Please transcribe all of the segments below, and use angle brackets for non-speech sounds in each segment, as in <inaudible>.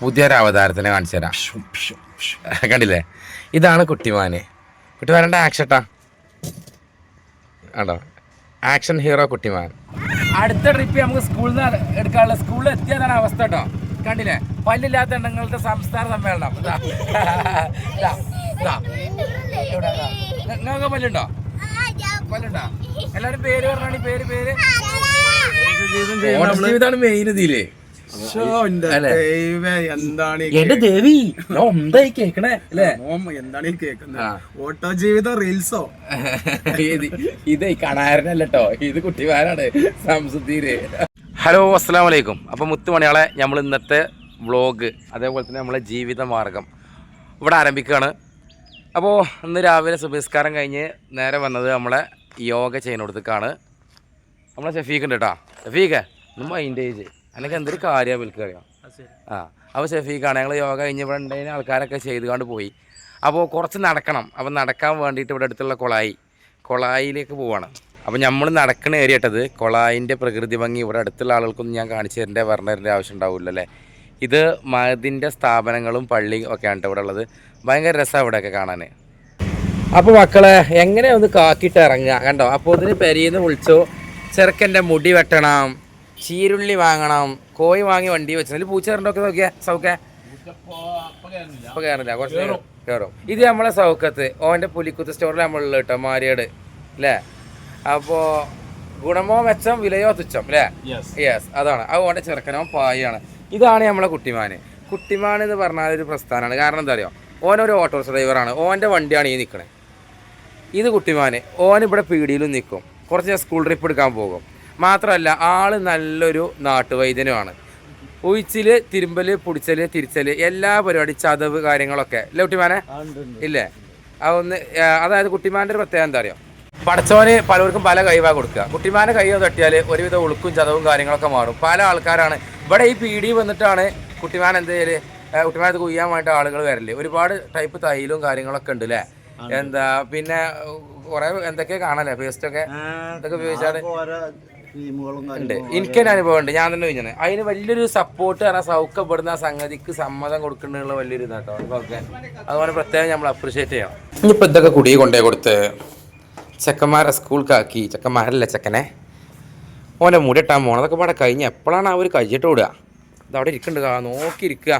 പുതിയൊരു അവതാരത്തിനെ കാണിച്ചു തരാം കണ്ടില്ലേ? ഇതാണ് കുട്ടിമാന്. കുട്ടിമാരന്റെ ആക്ഷട്ടാ ആണോ? Action hero Kuttiman. അടുത്ത ട്രിപ്പ് നമുക്ക് സ്കൂളിൽ നിന്ന് എടുക്കാനുള്ള സ്കൂളിൽ എത്തിയതാണ് അവസ്ഥ കേട്ടോ കണ്ടില്ലേ? പല്ലില്ലാത്ത എണ്ണങ്ങളുടെ സംസ്ഥാന സമ്മേളനം. നിങ്ങൾക്ക് പല്ലുണ്ടോ? പല്ലുണ്ടോ? എല്ലാവരും പേര് പറഞ്ഞാണ് പേര് പേര്. ജീവിതമാണ് മെയിൻ ഇതിൽ. എന്റെ ദേവി എന്തായി കേക്കണേ? അല്ലേ? എന്താണ് ഈ കേക്കുന്നത്. ഓട്ടോ ജീവിതം റീൽസോ? <laughs> ഇത് കണാരനല്ലോ ഇത് കുട്ടിമാരാണ് സംസുദ്ധീര് ഹലോ അസ്സാം വലൈക്കും അപ്പോൾ മുത്തുമണിയാളെ നമ്മൾ ഇന്നത്തെ വ്ളോഗ് അതേപോലെ തന്നെ നമ്മളെ ജീവിത മാർഗം ഇവിടെ ആരംഭിക്കുകയാണ്. അപ്പോൾ ഇന്ന് രാവിലെ സുബഹിസ്കാരം കഴിഞ്ഞ് നേരെ വന്നത് നമ്മളെ യോഗ ചെയ്യുന്നിടത്തേക്കാണ് നമ്മളെ ഷഫീഖ് ഉണ്ട് കേട്ടോ ഷഫീഖ് ഒന്ന് മൈൻഡ് ചെയ്ത് അല്ലെങ്കിൽ എന്തൊരു കാര്യമാണ് വിൽക്കുക അറിയാം? ആ അപ്പോൾ ഷഫീഖാണ് ഞങ്ങൾ യോഗ കഴിഞ്ഞ് ഇവിടെ ഉണ്ടായിരുന്ന ആൾക്കാരൊക്കെ ചെയ്തുകൊണ്ട് പോയി. അപ്പോൾ കുറച്ച് നടക്കണം. അപ്പോൾ നടക്കാൻ വേണ്ടിയിട്ട് ഇവിടെ അടുത്തുള്ള കൊളായി. കൊളായിലേക്ക് പോവാണ്. അപ്പോൾ നമ്മൾ നടക്കണ ഏരിയട്ടത് കൊളായിന്റെ പ്രകൃതി ഭംഗി. ഇവിടെ അടുത്തുള്ള ആളുകൾക്കൊന്നും ഞാൻ കാണിച്ചു തരേണ്ട പറഞ്ഞു തരേണ്ട ആവശ്യം ഉണ്ടാവില്ല അല്ലേ ഇത് മതിന്റെ സ്ഥാപനങ്ങളും പള്ളി ഒക്കെയാണ് ഇവിടെ ഉള്ളത്. ഭയങ്കര രസമാണ് ഇവിടെയൊക്കെ കാണാൻ അപ്പോൾ മക്കളെ എങ്ങനെ ഒന്ന് കാക്കിയിട്ട് ഇറങ്ങുക? കണ്ടോ? അപ്പോൾ ഇതിന് പെരിയെന്ന് വിളിച്ചു. ചെറുക്കന്റെ മുടി വെട്ടണം. ചീരുള്ളി വാങ്ങണം കോഴി വാങ്ങി വണ്ടി വെച്ചു. പൂച്ച കയറണ്ടൊക്കെ നോക്കിയാ സൗക്കെ അപ്പൊ കയറില്ല കുറച്ച് കയറും ഇത് നമ്മളെ സൗക്കത്ത് ഓന്റെ പുലിക്കുത്ത് സ്റ്റോറിൽ നമ്മളുള്ള കേട്ടോ മാരിയേട്. അല്ലേ അപ്പോൾ ഗുണമോ മെച്ചം വിലയോ തുച്ഛം അല്ലേ യെസ് അതാണ്. അത് ഓന്റെ ചെറുക്കനോ പായാണ് ഇതാണ് നമ്മളെ കുട്ടിമാന്. കുട്ടിമാൻ എന്ന് പറഞ്ഞാൽ ഒരു പ്രസ്ഥാനമാണ് കാരണം എന്താ അറിയോ? ഓനൊരു ഓട്ടോറിക്ഷ ഡ്രൈവറാണ്. ഓന്റെ വണ്ടിയാണ് ഈ നിൽക്കണേ ഇത് കുട്ടിമാന്. ഓൻ ഇവിടെ പീടിയിലും നിൽക്കും കുറച്ച് സ്കൂൾ ട്രിപ്പ് എടുക്കാൻ പോകും. മാത്രമല്ല ആൾ നല്ലൊരു നാട്ടുവൈദ്യനുമാണ്. ഉഴിച്ചിൽ തിരുമ്പൽ പൊടിച്ചൽ തിരിച്ചൽ എല്ലാ പരിപാടി ചതവ് കാര്യങ്ങളൊക്കെ. അല്ലേ കുട്ടിമാനെ? ഇല്ലേ? അതൊന്ന് അതായത് കുട്ടിമാന്റെ ഒരു പ്രത്യേകത എന്താ അറിയോ? പടച്ചോന് പലർക്കും പല കൈവാ കൊടുക്കുക. കുട്ടിമാനെ കൈ തട്ടിയാൽ ഒരുവിധ ഉളുക്കും ചതവും കാര്യങ്ങളൊക്കെ മാറും. പല ആൾക്കാരാണ്. ഇവിടെ ഈ പീടി വന്നിട്ടാണ് കുട്ടിമാൻ എന്ത് ചെയ്യൽ? കുട്ടിമാനത്ത് കുയ്യാൻ വേണ്ടി ആളുകൾ വരല്ലേ ഒരുപാട് ടൈപ്പ് തൈലും കാര്യങ്ങളൊക്കെ ഉണ്ട് അല്ലേ എന്താ പിന്നെ കുറെ എന്തൊക്കെയാ കാണാല്ലേ? പേസ്റ്റൊക്കെ? ഇതൊക്കെ ഉപയോഗിച്ചാണ് ഉണ്ട്. എനിക്കൊരു അനുഭവം ഉണ്ട് ഞാൻ തന്നെ ചോദിച്ചത്. അതിന് വലിയൊരു സപ്പോർട്ട് കാരണം സൗഖ്യപ്പെടുന്ന ആ സംഗതിക്ക് സമ്മതം കൊടുക്കുന്നുള്ള വലിയൊരു ഇതാട്ടോ. ഓക്കെ. അതുപോലെ പ്രത്യേകം നമ്മൾ അപ്രീഷിയേറ്റ് ചെയ്യണം ഇനിയിപ്പോൾ ഇതൊക്കെ കുടിയെ കൊണ്ടേ കൊടുത്ത് ചെക്കന്മാരെ സ്കൂൾക്കാക്കി. ചെക്കന്മാരല്ല ചെക്കനെ? ഓന്റെ മുടിയിട്ടാൻ പോകണം അതൊക്കെ പാടെ കഴിഞ്ഞ് എപ്പോഴാണ് അവർ കഴിച്ചിട്ട് വിടുക ഇത് അവിടെ ഇരിക്കുന്നുണ്ട്. ആ നോക്കി ഇരിക്കുക.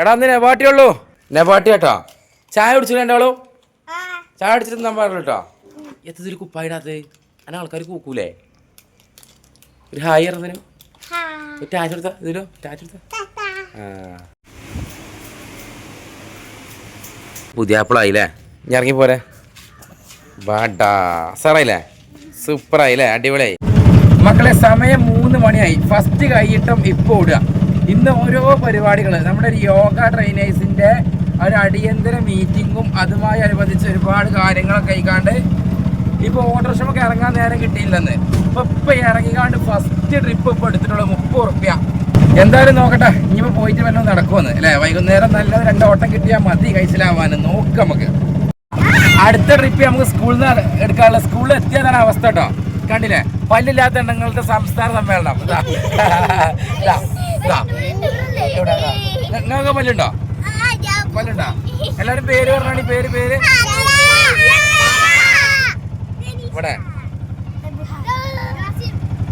എടാ അന്ന് നെബാട്ടിയുള്ളൂ നെബാട്ടി കേട്ടോ ചായ കുടിച്ചില്ല രണ്ടാളോ ചായ അടിച്ചിട്ട് പറഞ്ഞു കേട്ടോ. എത്തതിൽ കുപ്പായിടാത്തത് അങ്ങനെ ആൾക്കാർ കൂക്കൂലേ? ഒരു ഹായ് ഇറന്നതിനും ഒരു എടുത്ത ഇതിലോ എടുത്ത. ആ. പുതിയ ആപ്പിളായില്ലേ ഞാൻ ഇറങ്ങി പോരെ. ബാട്ടാ സാറായില്ലേ സൂപ്പറായില്ലേ? അടിപൊളിയായി. മക്കളെ സമയം മൂന്ന് മണിയായി. ഫസ്റ്റ് കൈയിട്ടും ഇപ്പോൾ ഓടുക. ഇന്ന് ഓരോ പരിപാടികൾ നമ്മുടെ ഒരു യോഗ ട്രെയിനേഴ്സിന്റെ ഒരു അടിയന്തര മീറ്റിങ്ങും അതുമായി അനുബന്ധിച്ച് ഒരുപാട് കാര്യങ്ങളൊക്കെ കഴിക്കാണ്ട് ഇപ്പൊ ഓട്ടോറിക്ഷമൊക്കെ ഇറങ്ങാൻ നേരം കിട്ടിയില്ലെന്ന്. ഇപ്പൊ ഇപ്പൊ ഇറങ്ങിക്കാണ്ട് ഫസ്റ്റ് ട്രിപ്പ് ഇപ്പൊ എടുത്തിട്ടുള്ള മുപ്പത് ഉറുപ്പ്യ. എന്തായാലും നോക്കട്ടെ ഇനിയിപ്പോ പോയിട്ട് വല്ലതും നടക്കുമെന്ന് അല്ലെ? വൈകുന്നേരം നല്ല രണ്ട് ഓട്ടം കിട്ടിയാൽ മതി കഴിച്ചിലാവാൻ നോക്ക് നമുക്ക്. അടുത്ത ട്രിപ്പ് നമുക്ക് സ്കൂളിൽ നിന്ന് എടുക്കാനുള്ള സ്കൂളിൽ എത്തിയതാണ് അവസ്ഥ കേട്ടോ കണ്ടില്ലേ? പല്ലില്ലാത്ത എണ്ണങ്ങളുടെ സംസ്ഥാന സമ്മേളനം. നിങ്ങൾക്ക് പല്ലുണ്ടോ? പല്ലുണ്ടോ? എല്ലാരും പേര് പറഞ്ഞാണ് പേര് പേര് ഇവിടെ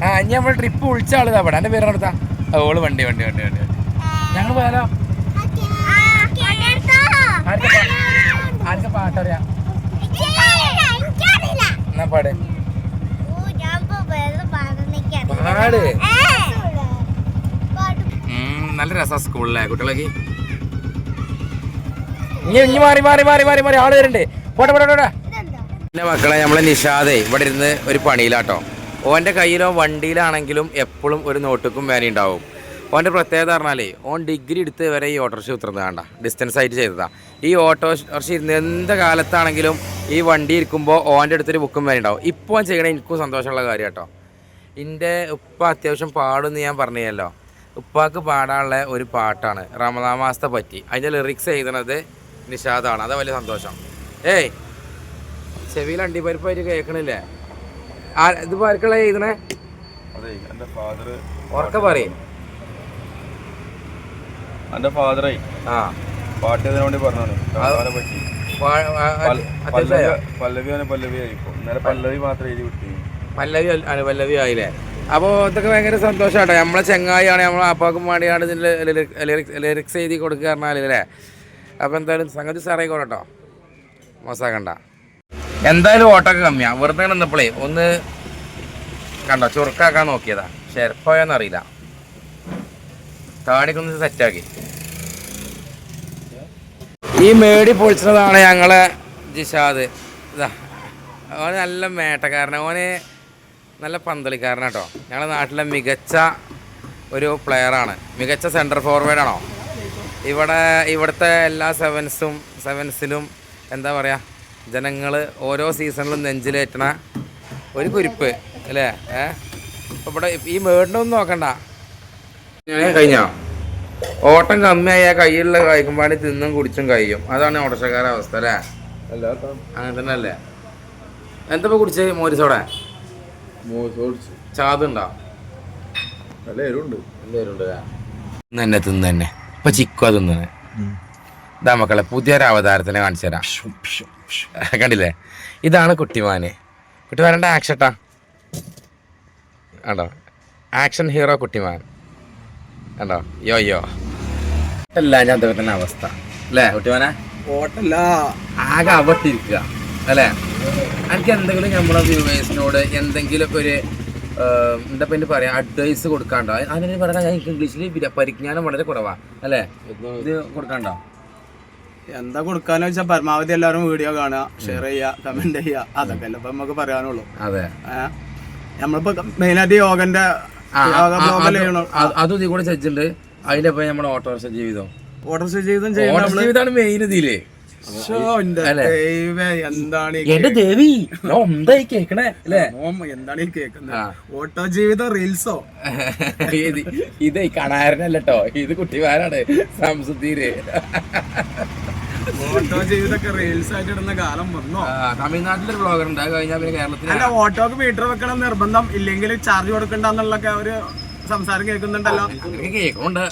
ആ ഇനി നമ്മൾ ട്രിപ്പ് വിളിച്ച ആളിതാ അവിടെ എന്റെ പേര് അടുത്താ ഓൾ വണ്ടി വണ്ടി വണ്ടി വണ്ടി ഞങ്ങൾ പോയാലോ? ആർക്ക് പാട്ടറിയാം പാട്? പാട്. നല്ല രസാ സ്കൂളിലെ കുട്ടികളൊക്കെ. ഇനി ഇനി മാറി മാറി മാറി മാറി മാറി. ആൾ വരുന്നുണ്ട് പോട്ടെ പോട്ടെ പോട്ടെ. പിന്നെ മക്കളെ നമ്മളെ നിഷാദേ ഇവിടെ ഇരുന്ന് ഒരു പണിയിലാട്ടോ. ഓന്റെ കയ്യിലോ വണ്ടിയിലാണെങ്കിലും എപ്പോഴും ഒരു നോട്ടുക്കും വേന ഉണ്ടാവും. ഓന്റെ പ്രത്യേകത പറഞ്ഞാലേ ഓൻ ഡിഗ്രി എടുത്ത് വരെ ഈ ഓട്ടോറിക്ഷ ഉത്തർന്നത് വേണ്ട ഡിസ്റ്റൻസ് ആയിട്ട് ചെയ്തതാ. ഈ ഓട്ടോറിക്ഷ ഇരുന്ന് എന്ത് കാലത്താണെങ്കിലും ഈ വണ്ടി ഇരിക്കുമ്പോൾ ഓന്റെ അടുത്തൊരു ബുക്കും വേന ഉണ്ടാവും. ഇപ്പോൾ ചെയ്യണേ എനിക്കും സന്തോഷമുള്ള കാര്യം കേട്ടോ. എന്റെ ഉപ്പ അത്യാവശ്യം പാടുമെന്ന് ഞാൻ പറഞ്ഞല്ലോ ഉപ്പാക്ക് പാടാനുള്ള ഒരു പാട്ടാണ് റമദാ മാസത്തെ പറ്റി. അതിന്റെ ലിറിക്സ് എഴുതണത് നിഷാദാണ്. അതാ വലിയ സന്തോഷം. ഏയ് ചെവിയിൽ അണ്ടിപ്പരിപ്പായിട്ട് കേൾക്കണില്ലേ? ആ ഇത് ആർക്കുള്ള എഴുതണേ ഉറക്ക പറയും. എന്റെ ഫാദറേ ആ. പാട്ട് വേണ്ടി പറഞ്ഞാണ് പറ്റി. പല്ലവിയാണ് ഇന്നലെ പല്ലവി മാത്രം എഴുതി വിട്ടു. പല്ലവി പല്ലവി ആയില്ലേ? അപ്പോൾ ഇതൊക്കെ ഭയങ്കര സന്തോഷമാട്ടോ നമ്മളെ ചെങ്ങായിയാണ് നമ്മളെ അപ്പാക്കും വേണ്ടിയാണ് ഇതിന്റെ ലിറിക്സ് എഴുതി കൊടുക്കുക പറഞ്ഞാൽ അല്ലേ? അപ്പോൾ എന്തായാലും സംഗതി സാറേ കേട്ടോ മോശമാക്കണ്ട. എന്തായാലും ഓട്ടൊക്കെ കമ്മിയാണ് വെറുതെ നിന്നപ്പോഴേ ഒന്ന് കണ്ടോ ചുരുക്കാക്കാൻ നോക്കിയതാ. ഷെർപ്പോയെന്നറിയില്ല താടിക്കൊന്ന് സെറ്റാക്കി. ഈ മേടി പൊളിച്ചതാണ് ഞങ്ങളെ ജിഷാദ്. ഇതാ ഓന് നല്ല മേട്ടക്കാരനെ. ഓന് നല്ല പന്തളിക്കാരനാട്ടോ. ഞങ്ങളുടെ നാട്ടിലെ മികച്ച ഒരു പ്ലെയറാണ്. മികച്ച സെന്റർ ഫോർവേഡാണോ ഇവിടെ ഇവിടുത്തെ എല്ലാ സെവൻസും സെവൻസിലും എന്താ പറയുക ജനങ്ങൾ ഓരോ സീസണിലും നെഞ്ചിലേറ്റണ ഒരു കുരിപ്പ് അല്ലേ? ഏ? അപ്പോൾ ഇവിടെ ഈ മേടിനൊന്നും നോക്കണ്ട. കഴിഞ്ഞോ? ഓട്ടം കമ്മിയായ കയ്യിലുള്ള കഴിക്കുമ്പാടി തിന്നും കുടിച്ചും കഴിയും. അതാണ് ഓട്ടോഷക്കാരുടെ അവസ്ഥ അല്ലേ? അങ്ങനെ തന്നെ അല്ലേ എന്താ കുടിച്ച് മോരിസോടെ? ചാതുണ്ടോ? നല്ല എരുണ്ട് തന്നെ തിന്നെ തന്നെ. ഇപ്പൊ ചിക്കുവാ തിന്നണേ ഇതാ മക്കളെ പുതിയൊരു അവതാരത്തിനെ കാണിച്ചു തരാം. കണ്ടില്ലേ? ഇതാണ് കുട്ടിമാന്. കുട്ടിമാരന്റെ ആക്ഷട്ടാ കണ്ടോ? Action hero Kuttiman. കണ്ടോ? Yo yo. അല്ല ഞാൻ തന്നെ അവസ്ഥ. അല്ലേ കുട്ടിമാനെ? ഓട്ടല്ല. ആകെ അവട്ടിരിക്കുക. അല്ലേ? എനിക്ക് എന്തെങ്കിലും നമ്മളെ വ്യൂവേഴ്സിനോട് എന്തെങ്കിലുമൊക്കെ ഒരു എന്താ പിന്നെ പറയാ അഡ്വൈസ് കൊടുക്കാണ്ടോ അതിനെ പറയാൻ ഞാൻ ഇംഗ്ലീഷിൽ പരിജ്ഞാനം വളരെ കുറവാണ് അല്ലേ? ഇത് കൊടുക്കാണ്ടോ എന്താ കൊടുക്കാന്ന് വെച്ചാൽ പരമാവധി എല്ലാവരും വീഡിയോ കാണുക ഷെയർ ചെയ്യുക കമന്റ് ചെയ്യുക. അതൊക്കെ അല്ലേ ഇപ്പൊ നമുക്ക് പറയാനുള്ളൂ. അതെ. നമ്മളിപ്പോ മെയിൻ മെയിനായിട്ട് യോഗന്റെ അത് കൂടെ ചജ്ജുണ്ട് അതിന്റെ ഒപ്പം നമ്മുടെ ഓട്ടോറിക്ഷ ജീവിതം. ഓർഡർ ജീവിതം ഓട്ടോറിക്ഷ ജീവിതമാണ് മെയിൻ ഇതിൽ. എന്റെ ഈ ദേവി കേക്കണേ? അല്ലേ? എന്താണ് ഈ ഓട്ടോ ജീവിതം റീൽസോ? ഇത് ഇത് ഈ കണാരനല്ലോ ഇത് കുട്ടിമാരാണ് സംസുദ്ധീര് ഓട്ടോ ജീവിതമൊക്കെ റീൽസ് ആയിട്ട് ഇടുന്ന കാലം വന്നോ? തമിഴ്നാട്ടിലൊരു ബ്ലോഗർ ഉണ്ട്. കഴിഞ്ഞാൽ പിന്നെ കേരളത്തിൽ അല്ല ഓട്ടോക്ക് മീറ്റർ വെക്കണം നിർബന്ധം. ഇല്ലെങ്കിൽ ചാർജ് കൊടുക്കണ്ടെന്നുള്ളൊക്കെ ഒരു സംസാരം കേൾക്കുന്നുണ്ടല്ലോ. കേൾക്കുന്നുണ്ട്.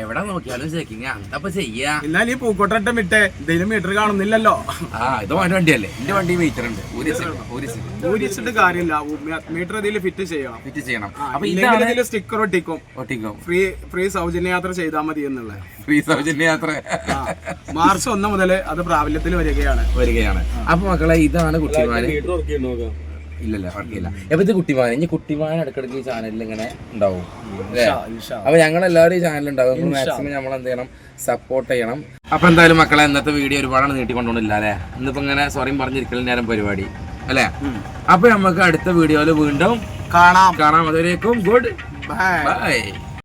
എവിടെ നോക്കിയാലും ചെക്കിങ് എന്താ ചെയ്യാ? എന്നാൽ ഈ പൂക്കോട്ടം വിട്ടേ എന്തെങ്കിലും മീറ്റർ കാണുന്നില്ലല്ലോ. ആ ഇത് മോന്റെ വണ്ടിയല്ലേ? എന്റെ വണ്ടി മീറ്റർ ഉണ്ട്. ഊരിച്ചിട്ട് കാര്യമില്ല. മീറ്റർ ഇതിൽ ഫിറ്റ് ചെയ്യണം. ഫിറ്റ് ചെയ്യണം. അപ്പൊ ഇതാണ് ഇതിൽ സ്റ്റിക്കർ ഒട്ടിക്കും. ഒട്ടിക്കും. ഫ്രീ ഫ്രീ സൗജന്യ യാത്ര ചെയ്താൽ മതി എന്നുള്ളത്. ഫ്രീ സൗജന്യ യാത്ര. ആ, മാർച്ച് ഒന്ന് മുതൽ അത് പ്രാബല്യത്തിൽ വരികയാണ്. വരികയാണ്. അപ്പൊ മക്കളെ ഇതാണ് കുട്ടിമാന് ഇല്ലല്ല വർക്കില്ല. അപ്പൊ ഇത് കുട്ടിമാൻ ഇനി കുട്ടിമാൻ ഇടക്കിടക്ക് ഈ ചാനലിൽ ഇങ്ങനെ ഉണ്ടാവും. അപ്പൊ ഞങ്ങൾ എല്ലാവരും ഈ ചാനലിൽ ഉണ്ടാവും. മാക്സിമം നമ്മൾ എന്ത് ചെയ്യണം? സപ്പോർട്ട് ചെയ്യണം. അപ്പൊ എന്തായാലും മക്കളെ ഇന്നത്തെ വീഡിയോ ഒരുപാടാണ് നീട്ടിക്കൊണ്ടോണ്ടില്ല അല്ലേ? ഇന്നിപ്പോ ഇങ്ങനെ സോറിയും പറഞ്ഞിരിക്കൽ നേരം പരിപാടി അല്ലേ? അപ്പൊ നമുക്ക് അടുത്ത വീഡിയോയിൽ വീണ്ടും കാണാം. കാണാം. അതുവരേക്കും ഗുഡ് ബൈ ബൈ